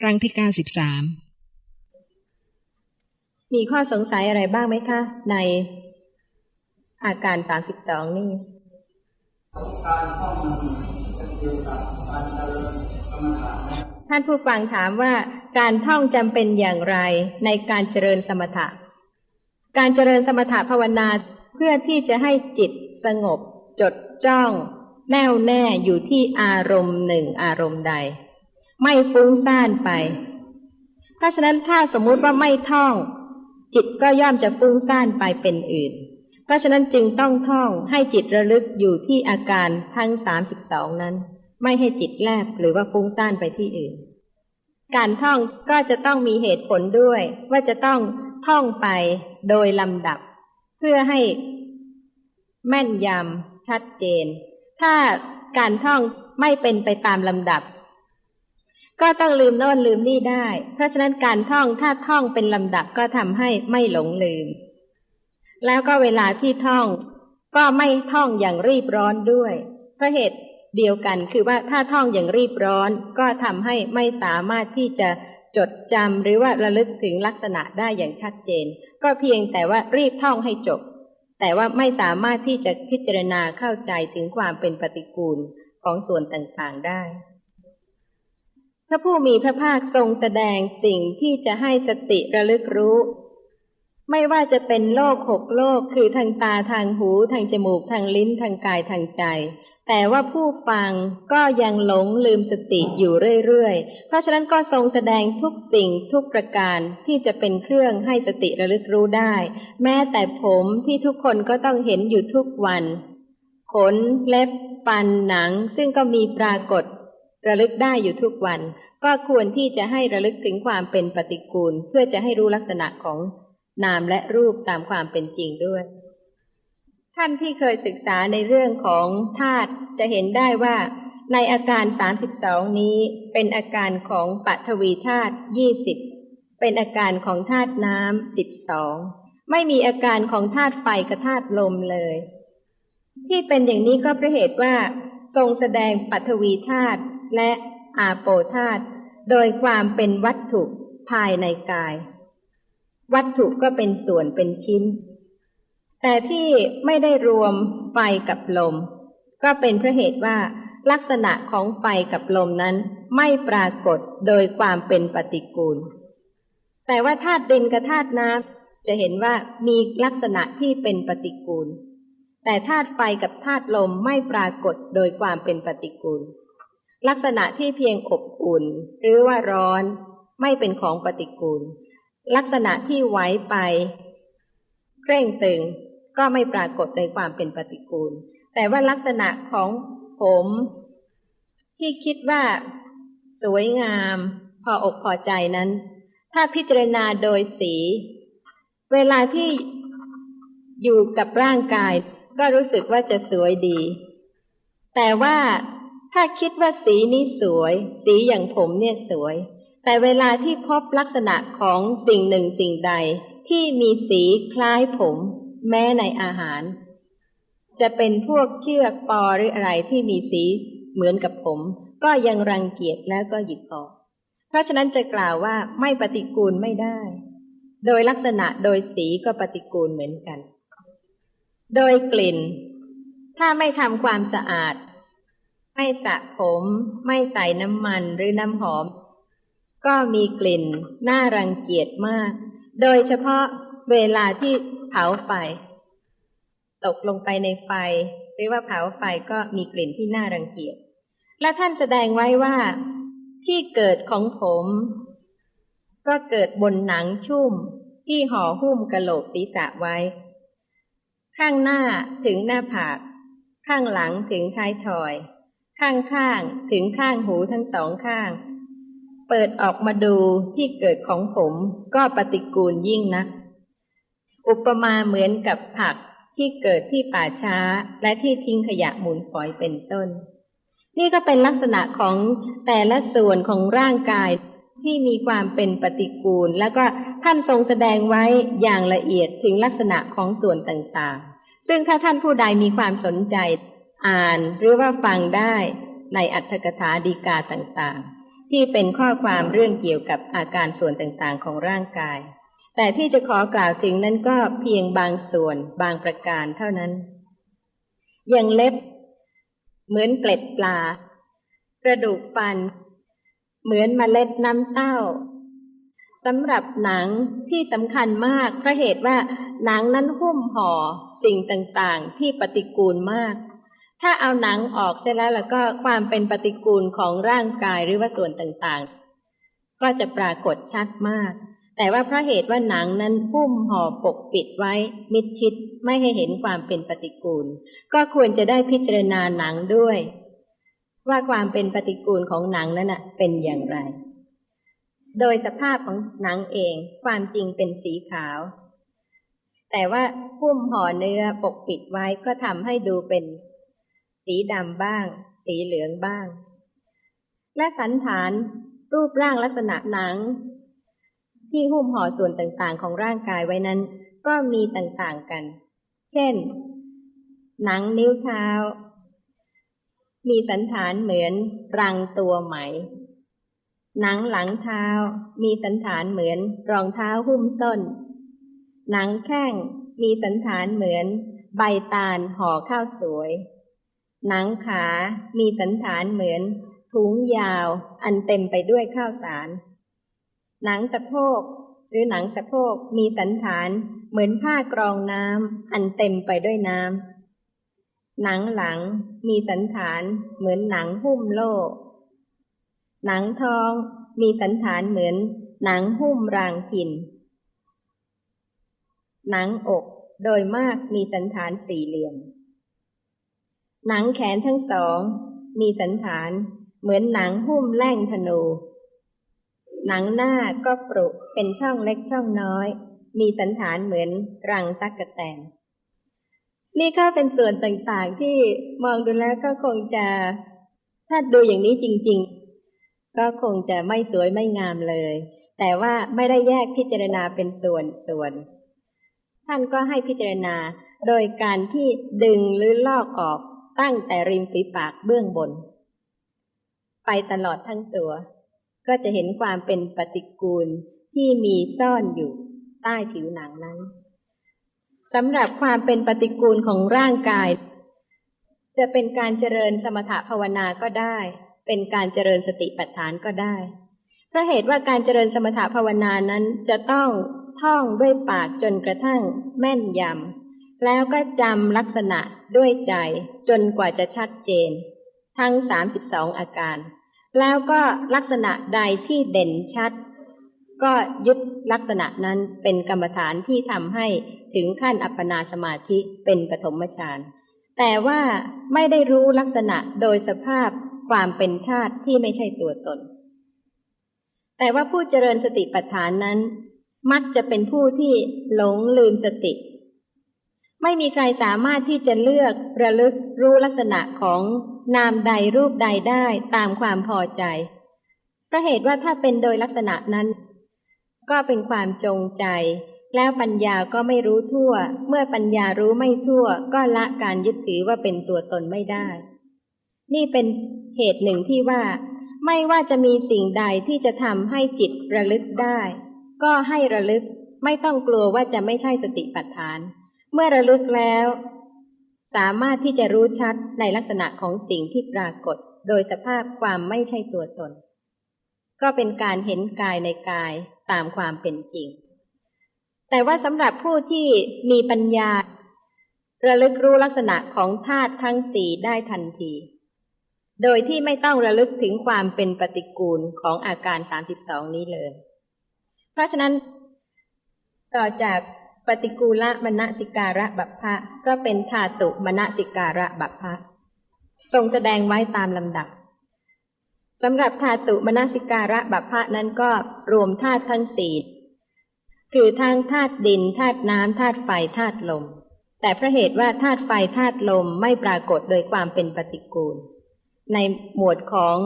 ครั้งที่เก้าสิบสามมีข้อสงสัยอะไรบ้างไหมคะ ในอาการสามสิบสองนี่ การท่องมันเกี่ยวกับการเจริญกรรมฐานท่านผู้ฟังถามว่าการท่องจำเป็นอย่างไรในการเจริญสมถะ การเจริญสมถะภาวนาเพื่อที่จะให้จิตสงบ จดจ้อง แน่วแน่อยู่ที่อารมณ์หนึ่งอารมณ์ใด ไม่ฟุ้งซ่านไป เพราะฉะนั้นถ้าสมมุติว่าไม่ท่อง จิตก็ย่อมจะฟุ้งซ่านไปเป็นอื่น เพราะฉะนั้นจึงต้องท่องให้จิตระลึกอยู่ที่อาการทั้งสามสิบสองนั้น ไม่ให้จิตแลบหรือว่าฟุ้งซ่านไปที่อื่น การท่องก็จะต้องมีเหตุผลด้วย ว่าจะต้องท่องไปโดยลำดับ เพื่อให้แม่นยำชัดเจน ถ้าการท่องไม่เป็นไปตามลำดับ ก็ต้องลืมโน่นลืมนี่ได้ เพราะฉะนั้นการท่องถ้าท่องเป็นลำดับก็ทำให้ไม่หลงลืม แล้วก็เวลาที่ท่อง ก็ไม่ท่องอย่างรีบร้อนด้วยเพราะเหตุเดียวกันคือว่าถ้าท่องอย่างรีบร้อน ก็ทำให้ไม่สามารถที่จะจดจำหรือว่าระลึกถึงลักษณะได้อย่างชัดเจน ก็เพียงแต่ว่ารีบท่องให้จบ แต่ว่าไม่สามารถที่จะพิจารณาเข้าใจถึงความเป็นปฏิกูลของส่วนต่างๆได้ พระผู้มีพระภาคทรงแสดงสิ่งที่จะให้สติระลึกรู้ ไม่ว่าจะเป็นโลกหกโลกคือทางตาทางหูทางจมูกทางลิ้นทางกายทางใจ แต่ว่าผู้ฟังก็ยังหลงลืมสติอยู่เรื่อยๆ เพราะฉะนั้นก็ทรงแสดงทุกสิ่งทุกประการที่จะเป็นเครื่องให้สติระลึกรู้ได้ แม้แต่ผมที่ทุกคนก็ต้องเห็นอยู่ทุกวัน ขนเล็บฟันหนังซึ่งก็มีปรากฏ ระลึกได้อยู่ทุกวัน ก็ควรที่จะให้ระลึกถึงความเป็นปฏิกูล เพื่อจะให้รู้ลักษณะของนามและรูปตามความเป็นจริงด้วย ท่านที่เคยศึกษาในเรื่องของธาตุจะเห็นได้ว่า ในอาการ 32 นี้เป็นอาการของปัทวีธาตุ20 เป็นอาการของธาตุน้ำ12 ไม่มีอาการของธาตุไฟกับธาตุลมเลย ที่เป็นอย่างนี้ก็เพราะเหตุว่า ทรงแสดงปัทวีธาตุ และอาโปธาตุโดยความเป็นวัตถุภายในกาย วัตถุก็เป็นส่วนเป็นชิ้น แต่ที่ไม่ได้รวมไฟกับลม ก็เป็นเพราะเหตุว่าลักษณะของไฟกับลมนั้นไม่ปรากฏโดยความเป็นปฏิกูล แต่ว่าธาตุดินกับธาตุน้ำจะเห็นว่ามีลักษณะที่เป็นปฏิกูล แต่ธาตุไฟกับธาตุลมไม่ปรากฏโดยความเป็นปฏิกูล ลักษณะที่เพียงอบอุ่น หรือว่าร้อนไม่เป็นของปฏิกูล ลักษณะที่ไหวไปเคร่งตึงก็ไม่ปรากฏในความเป็นปฏิกูล แต่ว่าลักษณะของผม ที่คิดว่าสวยงาม พออกพอใจนั้น ถ้าพิจารณาโดยสี เวลาที่อยู่กับร่างกาย ก็รู้สึกว่าจะสวยดี แต่ว่า ถ้าคิดว่าสีนี้สวย สีอย่างผมเนี่ยสวย แต่เวลาที่พบลักษณะของสิ่งหนึ่งสิ่งใด ที่มีสีคล้ายผม แม้ในอาหาร จะเป็นพวกเชือกปอหรืออะไรที่มีสีเหมือนกับผม ก็ยังรังเกียจแล้วก็หยิบออก เพราะฉะนั้นจะกล่าวว่าไม่ปฏิกูลไม่ได้ โดยลักษณะโดยสีก็ปฏิกูลเหมือนกัน โดยกลิ่น ถ้าไม่ทำความสะอาด ไม่สระผม ไม่ใส่น้ำมันหรือน้ำหอม ก็มีกลิ่นน่ารังเกียจมาก โดยเฉพาะเวลาที่เผาไฟ ตกลงไปในไฟหรือว่าเผาไฟก็มีกลิ่นที่น่ารังเกียจ และท่านแสดงไว้ว่าที่เกิดของผม ก็เกิดบนหนังชุ่มที่ห่อหุ้มกระโหลกศีรษะไว้ ข้างหน้าถึงหน้าผาก ข้างหลังถึงท้ายทอย ข้างข้างถึงข้างหูทั้งสองข้าง เปิดออกมาดูที่เกิดของผมก็ปฏิกูลยิ่งนัก อุปมาเหมือนกับผักที่เกิดที่ป่าช้าและที่ทิ้งขยะหมูลฝอยเป็นต้น นี่ก็เป็นลักษณะของแต่ละส่วนของร่างกายที่มีความเป็นปฏิกูล แล้วก็ท่านทรงแสดงไว้อย่างละเอียดถึงลักษณะของส่วนต่างๆ ซึ่งถ้าท่านผู้ใดมีความสนใจ อ่านหรือว่าฟังได้ในอัตถกถาดีกาต่างๆ ที่เป็นข้อความเรื่องเกี่ยวกับอาการส่วนต่างๆของร่างกาย แต่ที่จะขอกล่าวถึงนั้นก็เพียงบางส่วนบางประการเท่านั้น อย่างเล็บ เหมือนเกล็ดปลา กระดูกฟัน เหมือนมเมล็ดน้ำเต้าสำหรับหนังที่สำคัญมากเพราะเหตุว่าหนังนั้นหุ้มห่อสิ่งต่างๆ ที่ปฏิกูลมาก ถ้าเอาหนังออกเสร็จแล้วแล้วก็ความเป็นปฏิกูลของร่างกายหรือว่าส่วนต่างๆ ก็จะปรากฏชัดมาก แต่ว่าเพราะเหตุว่าหนังนั้นหุ้มห่อปกปิดไว้มิดชิดไม่ให้เห็นความเป็นปฏิกูล ก็ควรจะได้พิจารณาหนังด้วย ว่าความเป็นปฏิกูลของหนังนั้นเป็นอย่างไร โดยสภาพของหนังเองความจริงเป็นสีขาวแต่ว่าพุ่มห่อเนื้อปกปิดไว้ก็ทำให้ดูเป็น สีดำบ้าง สีเหลืองบ้าง และสันฐานรูปร่างลักษณะหนัง ที่หุ้มห่อส่วนต่างๆ ของร่างกายไว้นั้น ก็มีต่างๆกัน เช่น หนังนิ้วเท้า มีสันฐานเหมือนรังตัวไหม หนังหลังเท้า มีสันฐานเหมือนรองเท้าหุ้มส้น หนังแข้งมีสันฐานเหมือนใบตาลห่อข้าวสวย หนังขา มีสันฐานเหมือน ถุงยาว อันเต็มไปด้วยข้าวสาร หนังสะโพก หรือหนังสะโพก มีสันฐานเหมือนผ้ากรองน้ำอันเต็มไปด้วยน้ำ หนังหลัง มีสันฐานเหมือนหนังหุ้มโลก หนังทอง มีสันฐานเหมือน หนังหุ้มรางพิน หนังอก โดยมากมีสันฐานสี่เหลี่ยม หนังแขนทั้งสอง มีสันฐานเหมือนหนังหุ้มแล่งธนู หนังหน้าก็ปรุเป็นช่องเล็กช่องน้อย มีสันฐานเหมือนรังตักกะแตน นี่ก็เป็นส่วนต่างๆที่มองดูแล้วก็คงจะ ถ้าดูอย่างนี้จริง ๆ ก็คงจะไม่สวยไม่งามเลย แต่ว่าไม่ได้แยกพิจารณาเป็นส่วนส่วน ท่านก็ให้พิจารณาโดยการที่ดึงหรือลอกออก ตั้งแต่ริมฝีปากเบื้องบน ไปตลอดทั้งตัว ก็จะเห็นความเป็นปฏิกูลที่มีซ่อนอยู่ใต้ผิวหนังนั้นสำหรับความเป็นปฏิกูลของร่างกาย จะเป็นการเจริญสมถภาวนาก็ได้ เป็นการเจริญสติปัฏฐานก็ได้เพราะเหตุว่าการเจริญสมถภาวนานั้นจะต้องท่องด้วยปากจนกระทั่งแม่นยำ แล้วก็จำลักษณะด้วยใจจนกว่าจะชัดเจน ทั้งสามสิบสองอาการ แล้วก็ลักษณะใดที่เด่นชัด ก็ยึดลักษณะนั้นเป็นกรรมฐานที่ทำให้ถึงขั้นอัปปนาสมาธิเป็นปฐมฌานแต่ว่าไม่ได้รู้ลักษณะโดยสภาพความเป็นธาตุที่ไม่ใช่ตัวตน แต่ว่าผู้เจริญสติปัฏฐานนั้น มักจะเป็นผู้ที่หลงลืมสติ ไม่มีใครสามารถที่จะเลือกระลึกรู้ลักษณะของนามใดรูปใดได้ตามความพอใจเพราะเหตุว่าถ้าเป็นโดยลักษณะนั้น ก็เป็นความจงใจ แล้วปัญญาก็ไม่รู้ทั่ว เมื่อปัญญารู้ไม่ทั่ว ก็ละการยึดถือว่าเป็นตัวตนไม่ได้ นี่เป็นเหตุหนึ่งที่ว่า ไม่ว่าจะมีสิ่งใดที่จะทำให้จิตระลึกได้ ก็ให้ระลึกไม่ต้องกลัวว่าจะไม่ใช่สติปัฏฐาน เมื่อระลึกแล้ว สามารถที่จะรู้ชัดในลักษณะของสิ่งที่ปรากฏ โดยสภาพความไม่ใช่ตัวตน ก็เป็นการเห็นกายในกายตามความเป็นจริง แต่ว่าสำหรับผู้ที่มีปัญญา ระลึกรู้ลักษณะของธาตุทั้งสี่ได้ทันที โดยที่ไม่ต้องระลึกถึงความเป็นปฏิกูลของอาการสามสิบสองนี้เลย เพราะฉะนั้นต่อจาก ปฏิกูละมณสิการะบัพพะก็เป็นธาตุมณสิการะบัพพะทรงแสดงไว้ตามลำดับสำหรับธาตุมณสิการะบัพพะนั้นก็รวมธาตุทั้งสี่คือทั้งธาตุดินธาตุน้ำธาตุไฟธาตุลม แต่พระเหตุว่าธาตุไฟธาตุลมไม่ปรากฏโดยความเป็นปฏิกูล ในหมวดของ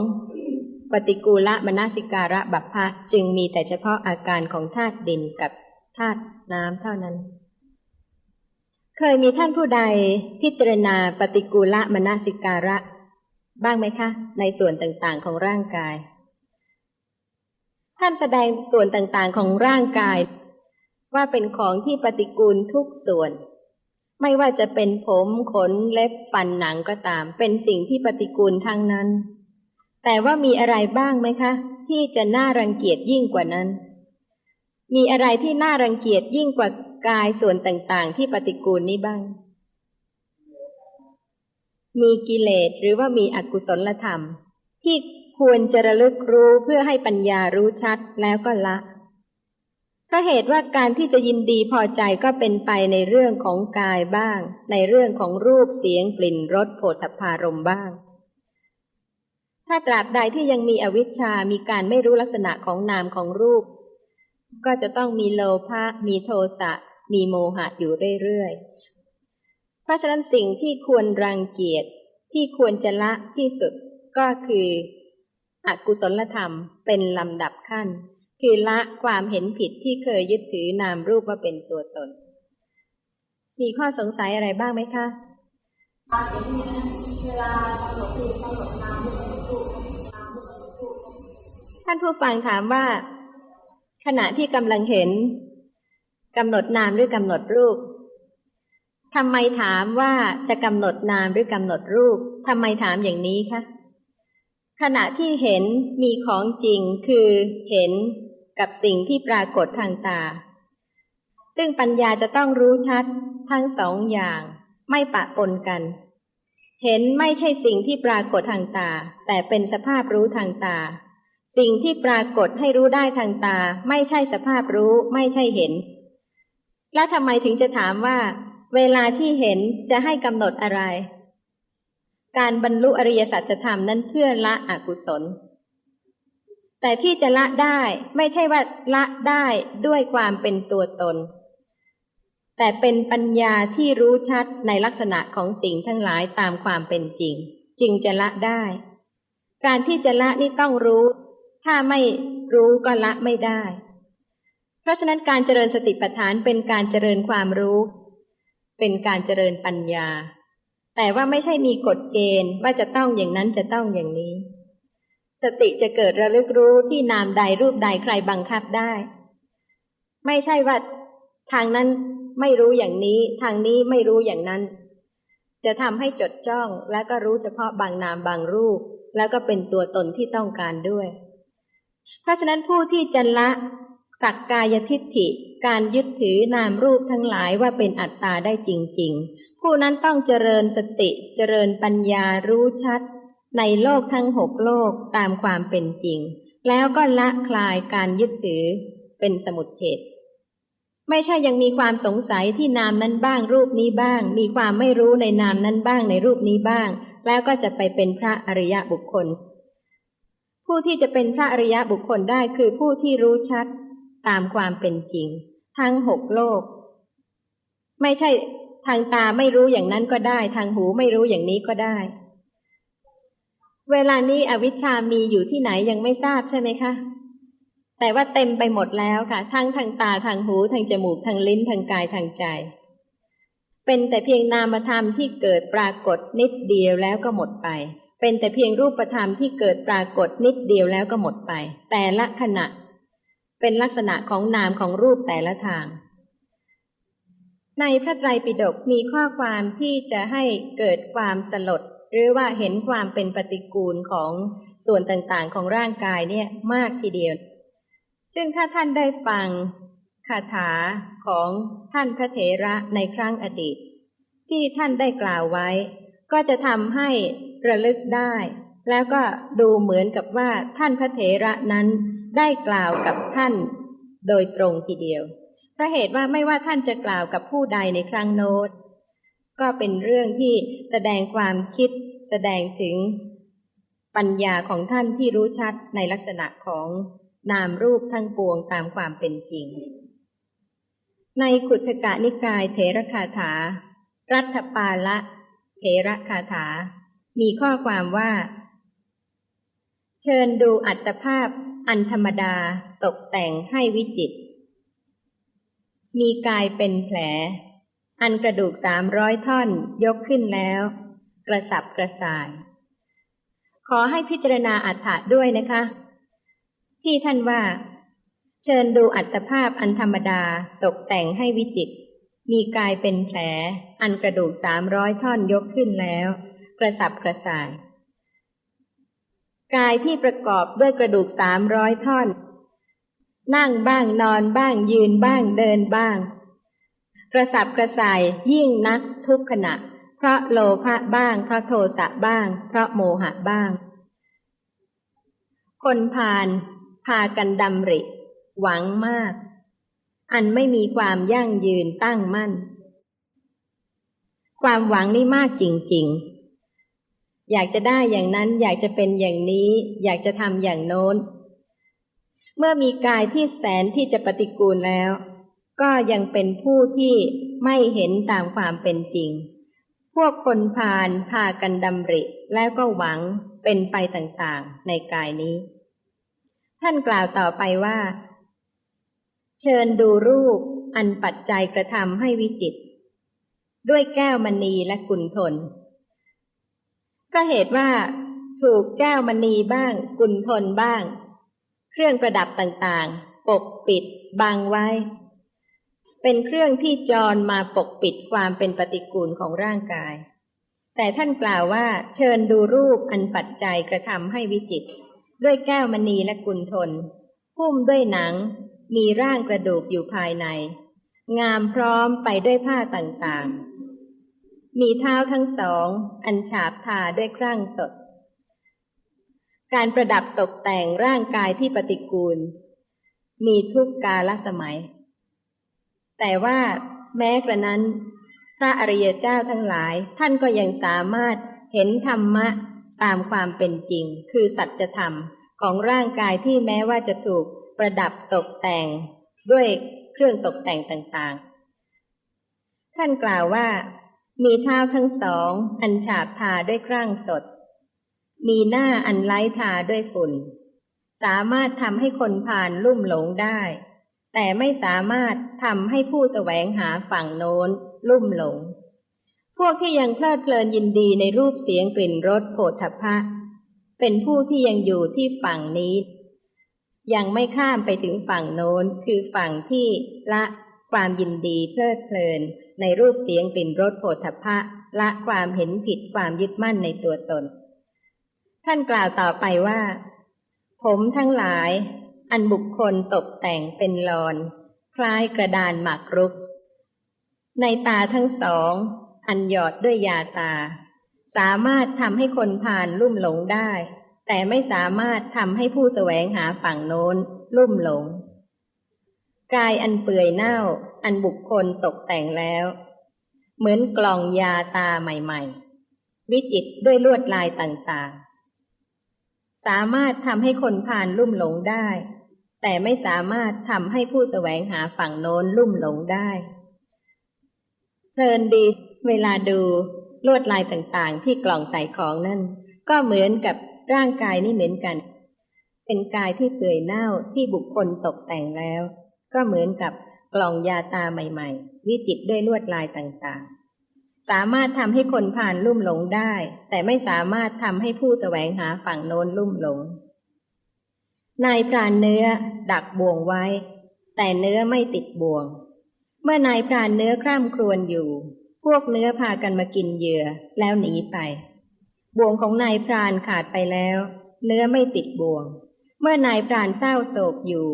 ปฏิกูละมนสิการะบัพพะจึงมีแต่เฉพาะอาการของธาตุดินกับ ธาตุน้ำเท่านั้น เคยมีท่านผู้ใดพิจารณาปฏิกูลมนสิการะ บ้างไหมคะ ในส่วนต่างๆของร่างกาย ท่านแสดงส่วนต่างๆของร่างกาย ว่าเป็นของที่ปฏิกูลทุกส่วน ไม่ว่าจะเป็นผมขนเล็บฟันหนังก็ตาม เป็นสิ่งที่ปฏิกูลทั้งนั้น แต่ว่ามีอะไรบ้างไหมคะ ที่จะน่ารังเกียจยิ่งกว่านั้น มีอะไรที่น่ารังเกียจยิ่งกว่ากายส่วนต่างๆ ที่ปฏิกูลนี้บ้าง มีกิเลสหรือว่ามีอกุศลธรรม ที่ควรจะระลึกรู้เพื่อให้ปัญญารู้ชัดแล้วก็ละเพราะเหตุว่าการที่จะยินดีพอใจก็เป็นไปในเรื่องของกายบ้าง ในเรื่องของรูปเสียงกลิ่นรสโผฏฐารมบ้าง ถ้าตราบใดที่ยังมีอวิชชา มีการไม่รู้ลักษณะของนามของรูป ก็จะต้องมีโลภะมีโทสะ มีโมหะอยู่เรื่อยๆ เพราะฉะนั้นสิ่งที่ควรรังเกียจที่ควรจะละที่สุดก็คืออกุศลธรรมเป็นลำดับขั้น คือละความเห็นผิดที่เคยยึดถือนามรูปว่าเป็นตัวตน มีข้อสงสัยอะไรบ้างไหมคะท่านผู้ฟังถามว่า ขณะที่กำลังเห็นกำหนดนามหรือกำหนดรูปทำไมถามว่าจะกำหนดนามหรือกำหนดรูปทำไมถามอย่างนี้คะขณะที่เห็นมีของจริงคือเห็นกับสิ่งที่ปรากฏทางตา ซึ่งปัญญาจะต้องรู้ชัดทั้งสองอย่างไม่ปะปนกัน เห็นไม่ใช่สิ่งที่ปรากฏทางตา แต่เป็นสภาพรู้ทางตา สิ่งที่ปรากฏให้รู้ได้ทางตา ไม่ใช่สภาพรู้ไม่ใช่เห็น แล้วทำไมถึงจะถามว่า เวลาที่เห็นจะให้กำหนดอะไร การบรรลุอริยสัจธรรมนั้นเพื่อละอกุศล แต่ที่จะละได้ไม่ใช่ว่าละได้ด้วยความเป็นตัวตน แต่เป็นปัญญาที่รู้ชัดในลักษณะของสิ่งทั้งหลายตามความเป็นจริง จึงจะละได้ การที่จะละนี่ต้องรู้ ถ้าไม่รู้ก็ละไม่ได้ เพราะฉะนั้นการเจริญสติปัฏฐานเป็นการเจริญความรู้ เป็นการเจริญปัญญา แต่ว่าไม่ใช่มีกฎเกณฑ์ว่าจะต้องอย่างนั้นจะต้องอย่างนี้ สติจะเกิดระลึกรู้ที่นามใดรูปใดใครบังคับได้ ไม่ใช่ว่าทางนั้นไม่รู้อย่างนี้ ทางนี้ไม่รู้อย่างนั้น จะทำให้จดจ้องและก็รู้เฉพาะบางนามบางรูป แล้วก็เป็นตัวตนที่ต้องการด้วย เพราะฉะนั้นผู้ที่จะละสักกายทิฏฐิ การยึดถือนามรูปทั้งหลายว่าเป็นอัตตาได้จริง ๆ ผู้นั้นต้องเจริญสติเจริญปัญญารู้ชัด ในโลกทั้งหกโลกตามความเป็นจริง แล้วก็ละคลายการยึดถือเป็นสมุดเฉดไม่ใช่ยังมีความสงสัยที่นามนั้นบ้างรูปนี้บ้าง มีความไม่รู้ในนามนั้นบ้างในรูปนี้บ้าง แล้วก็จะไปเป็นพระอริยะบุคคล ผู้ที่จะเป็นพระอริยะบุคคลได้คือผู้ที่รู้ชัดตามความเป็นจริง ทั้งหกโลก ไม่ใช่ทางตาไม่รู้อย่างนั้นก็ได้ ทางหูไม่รู้อย่างนี้ก็ได้ เวลานี้อวิชชามีอยู่ที่ไหนยังไม่ทราบใช่ไหมคะ แต่ว่าเต็มไปหมดแล้วค่ะ ทั้งทางตาทางหูทางจมูกทางลิ้นทางกายทางใจ เป็นแต่เพียงนามธรรมที่เกิดปรากฏนิดเดียวแล้วก็หมดไป เป็นแต่เพียงรูปธรรมที่เกิดปรากฏนิดเดียวแล้วก็หมดไป แต่ละขณะ เป็นลักษณะของนามของรูปแต่ละทาง ในพระไตรปิฎกมีข้อความที่จะให้เกิดความสลด หรือว่าเห็นความเป็นปฏิกูลของส่วนต่างๆของร่างกายเนี่ยมากทีเดียว ซึ่งถ้าท่านได้ฟังคาถาของท่านพระเถระในครั้งอดีต ที่ท่านได้กล่าวไว้ ก็จะทำให้ ระลึกได้ แล้วก็ดูเหมือนกับว่าท่านพระเถระนั้นได้กล่าวกับท่านโดยตรงทีเดียวเพราะเหตุว่าไม่ว่าท่านจะกล่าวกับผู้ใดในครั้งโน้ต ก็เป็นเรื่องที่แสดงความคิดแสดงถึงปัญญาของท่านที่รู้ชัดในลักษณะของนามรูปทั้งปวงตามความเป็นจริง ในขุทกะนิกายเถรคาถา รัฐปาละเถรคาถา มีข้อความว่า เชิญดูอัตภาพอันธรรมดาตกแต่งให้วิจิต มีกายเป็นแผล อันกระดูกสามร้อยท่อนยกขึ้นแล้ว กระสับกระส่าย ขอให้พิจารณาอัฏฐะด้วยนะคะ ที่ท่านว่า เชิญดูอัตภาพอันธรรมดาตกแต่งให้วิจิต มีกายเป็นแผล อันกระดูกสามร้อยท่อนยกขึ้นแล้ว กระสับกระส่าย กายที่ประกอบด้วยกระดูกสามร้อยท่อน นั่งบ้างนอนบ้างยืนบ้างเดินบ้าง กระสับกระส่ายยิ่งนักทุกขณะ เพราะโลภะบ้าง เพราะโทสะบ้าง เพราะโมหะบ้าง คนพาลพากันดำริ หวังมาก อันไม่มีความยั่งยืนตั้งมั่น ความหวังนี่มากจริง ๆ อยากจะได้อย่างนั้นอยากจะเป็นอย่างนี้ อยากจะทำอย่างโน้น เมื่อมีกายที่แสนที่จะปฏิกูลแล้ว ก็ยังเป็นผู้ที่ไม่เห็นตามความเป็นจริง พวกคนพาลพากันดำริ แล้วก็หวังเป็นไปต่างๆในกายนี้ ท่านกล่าวต่อไปว่า เชิญดูรูปอันปัจจัยกระทำให้วิจิต ด้วยแก้วมณีและกุณทน ก็เหตุว่าถูกแก้วมณีบ้าง กุณทนบ้าง เครื่องประดับต่างๆ ปกปิด บังไว้ เป็นเครื่องที่จรมาปกปิดความเป็นปฏิกูลของร่างกาย แต่ท่านกล่าวว่า เชิญดูรูปอันปัจจัยกระทำให้วิจิต ด้วยแก้วมณีและกุณทนหุ้มด้วยหนัง มีร่างกระดูกอยู่ภายใน งามพร้อมไปด้วยผ้าต่างๆ มีเท้าทั้งสอง อันฉาบทาด้วยเครื่องสด การประดับตกแต่งร่างกายที่ปฏิกูล มีทุกกาลสมัย แต่ว่าแม้กระนั้น พระอริยเจ้าทั้งหลาย ท่านก็ยังสามารถเห็นธรรมะตามความเป็นจริง คือสัจธรรมของร่างกายที่แม้ว่าจะถูกประดับตกแต่งด้วยเครื่องตกแต่งต่างๆ ท่านกล่าวว่า มีเท้าทั้งสอง อันฉาบทาด้วยเครื่องสด มีหน้าอันไล้ทาด้วยฝุ่น สามารถทำให้คนผ่านลุ่มหลงได้ แต่ไม่สามารถทำให้ผู้แสวงหาฝั่งโน้น ลุ่มหลง พวกที่ยังเพลิดเพลินยินดีในรูปเสียงกลิ่นรสโผฏฐพะ เป็นผู้ที่ยังอยู่ที่ฝั่งนี้ ยังไม่ข้ามไปถึงฝั่งโน้นคือฝั่งที่ละ ความยินดีเพลิดเพลิน ในรูปเสียงกลิ่นรสโผฏฐัพพะละความเห็นผิดความยึดมั่นในตัวตน ท่านกล่าวต่อไปว่า ผมทั้งหลาย อันบุคคลตกแต่งเป็นลอน คล้ายกระดานหมากรุก ในตาทั้งสอง อันหยอดด้วยยาตา สามารถทำให้คนผ่านลุ่มหลงได้ แต่ไม่สามารถทำให้ผู้แสวงหาฝั่งโน้นลุ่มหลง กายอันเปื่อยเน่า อันบุคคลตกแต่งแล้ว เหมือนกล่องยาตาใหม่ ๆ วิจิตด้วยลวดลายต่างๆ สามารถทำให้คนผ่านลุ่มหลงได้ แต่ไม่สามารถทำให้ผู้แสวงหาฝั่งโน้นลุ่มหลงได้เพลินดีเวลาดูลวดลายต่างๆ ที่กล่องใส่ของนั่น ก็เหมือนกับร่างกายนี่เหมือนกัน เป็นกายที่เปื่อยเน่าที่บุคคลตกแต่งแล้ว ก็เหมือนกับกล่องยาตาใหม่ๆ วิจิตด้วยลวดลายต่างๆ สามารถทำให้คนผ่านลุ่มหลงได้ แต่ไม่สามารถทำให้ผู้แสวงหาฝั่งโน้นลุ่มหลง นายพรานเนื้อดักบ่วงไว้ แต่เนื้อไม่ติดบ่วง เมื่อนายพรานเนื้อคร่ำครวญอยู่ พวกเนื้อพากันมากินเหยื่อแล้วหนีไป บ่วงของนายพรานขาดไปแล้ว เนื้อไม่ติดบ่วง เมื่อนายพรานเศร้าโศกอยู่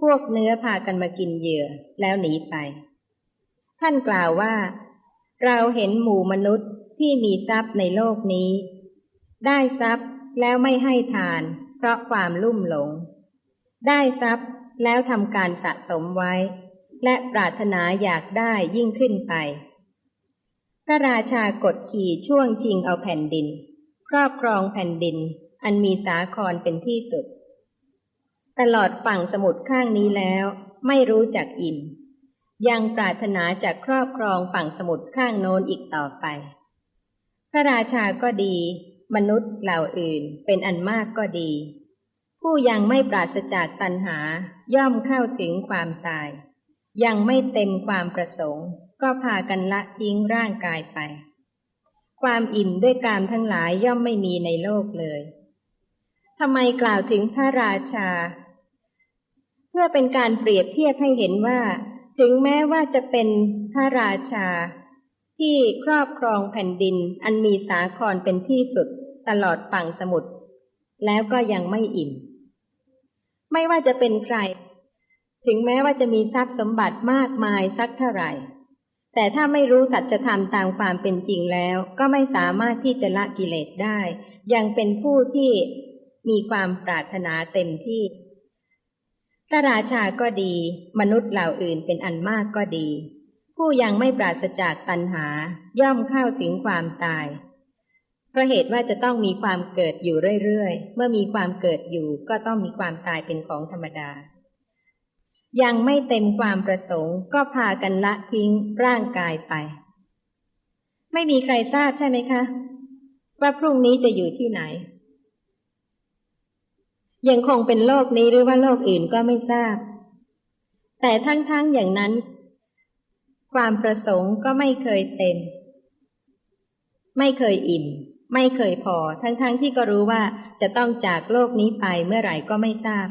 พวกเนื้อพากันมากินเหยื่อแล้วหนีไป ท่านกล่าวว่า เราเห็นหมู่มนุษย์ที่มีทรัพย์ในโลกนี้ ได้ทรัพย์แล้วไม่ให้ทาน เพราะความลุ่มหลง ได้ทรัพย์แล้วทำการสะสมไว้ และปรารถนาอยากได้ยิ่งขึ้นไป พระราชากดขี่ช่วงชิงเอาแผ่นดิน ครอบครองแผ่นดินอันมีสาครเป็นที่สุด ตลอดฝั่งสมุทรข้างนี้แล้ว ไม่รู้จักอิ่ม ยังปรารถนาจะครอบครองฝั่งสมุทรข้างโน้นอีกต่อไป พระราชาก็ดี มนุษย์เหล่าอื่นเป็นอันมากก็ดี ผู้ยังไม่ปราศจากตัณหาย่อมเข้าถึงความตาย ยังไม่เต็มความประสงค์ ก็พากันละทิ้งร่างกายไป ความอิ่มด้วยการทั้งหลายย่อมไม่มีในโลกเลยทำไมกล่าวถึงพระราชา เพื่อเป็นการเปรียบเทียบให้เห็นว่า ถึงแม้ว่าจะเป็นพระราชา ที่ครอบครองแผ่นดินอันมีสาครเป็นที่สุดตลอดฝั่งสมุทรแล้วก็ยังไม่อิ่ม ไม่ว่าจะเป็นใคร ถึงแม้ว่าจะมีทรัพย์สมบัติมากมายสักเท่าไหร่ แต่ถ้าไม่รู้สัจธรรมตามความเป็นจริงแล้ว ก็ไม่สามารถที่จะละกิเลสได้ ยังเป็นผู้ที่มีความปรารถนาเต็มที่ พระราชาก็ดี มนุษย์เหล่าอื่นเป็นอันมากก็ดี ผู้ยังไม่ปราศจากตัณหาย่อมเข้าถึงความตาย เพราะเหตุว่าจะต้องมีความเกิดอยู่เรื่อยๆ เมื่อมีความเกิดอยู่ก็ต้องมีความตายเป็นของธรรมดา ยังไม่เต็มความประสงค์ก็พากันละทิ้งร่างกายไป ไม่มีใครทราบใช่ไหมคะ ว่าพรุ่งนี้จะอยู่ที่ไหน ยังคงเป็นโลกนี้หรือว่าโลกอื่นก็ไม่ทราบ แต่ทั้งๆอย่างนั้น ความประสงค์ก็ไม่เคยเต็ม ไม่เคยอิ่ม ไม่เคยพอ ทั้งๆทที่ก็รู้ว่าจะต้องจากโลกนี้ไปเมื่อไหร่ก็ไม่ทราบ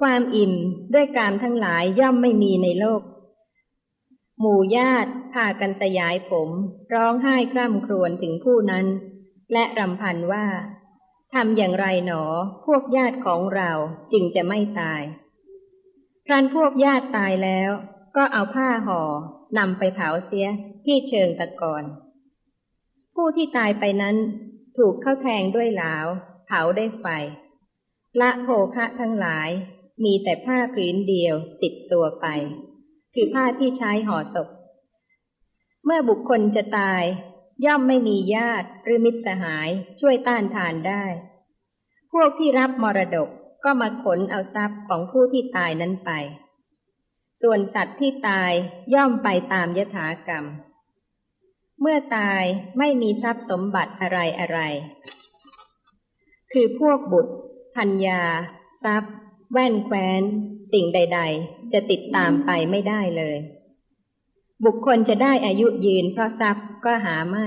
ความอิ่มด้วยการทั้งหลายย่อมไม่มีในโลก หมู่ญาติพากันสยายผม ร้องไห้คร่ำครวญถึงผู้นั้น และรำพันว่า ทำอย่างไรหนอ พวกญาติของเราจึงจะไม่ตาย ครั้นพวกญาติตายแล้ว ก็เอาผ้าห่อนำไปเผาเสียที่เชิงตะกอน ผู้ที่ตายไปนั้นถูกเข้าแทงด้วยหลาว เผาได้ไฟ ละโภคะทั้งหลาย มีแต่ผ้าผืนเดียวติดตัวไป คือผ้าที่ใช้ห่อศพ เมื่อบุคคลจะตาย ย่อมไม่มีญาติหรือมิตรสหายช่วยต้านทานได้ พวกที่รับมรดกก็มาขนเอาทรัพย์ของผู้ที่ตายนั้นไป ส่วนสัตว์ที่ตายย่อมไปตามยถากรรม เมื่อตายไม่มีทรัพย์สมบัติอะไรอะไร คือพวกบุตรพัญญา ทรัพย์ แว่นแคว้น สิ่งใด ๆ จะติดตามไปไม่ได้เลย บุคคลจะได้อายุยืนเพราะทรัพย์ก็หาไม่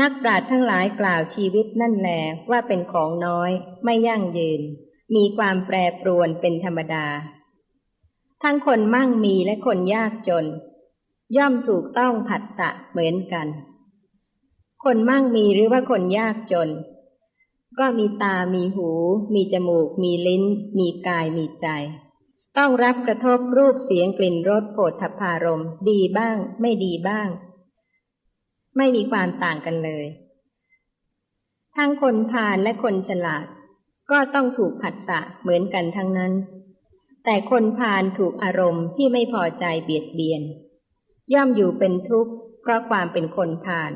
นักปราชญ์ทั้งหลายกล่าวชีวิตนั่นแหลว่าเป็นของน้อย ไม่ยั่งยืน มีความแปรปรวนเป็นธรรมดา ทั้งคนมั่งมีและคนยากจน ย่อมถูกต้องผัสสะเหมือนกัน คนมั่งมีหรือว่าคนยากจน ก็มีตามีหู มีจมูก มีลิ้น มีกายมีใจ ต้องรับกระทบรูปเสียงกลิ่นรสโผฏฐพารมดีบ้าง ไม่ดีบ้าง ไม่มีความต่างกันเลย ทั้งคนพาลและคนฉลาด ก็ต้องถูกผัสสะเหมือนกันทั้งนั้น แต่คนพาลถูกอารมณ์ที่ไม่พอใจเบียดเบียน ย่อมอยู่เป็นทุกข์เพราะความเป็นคนผาน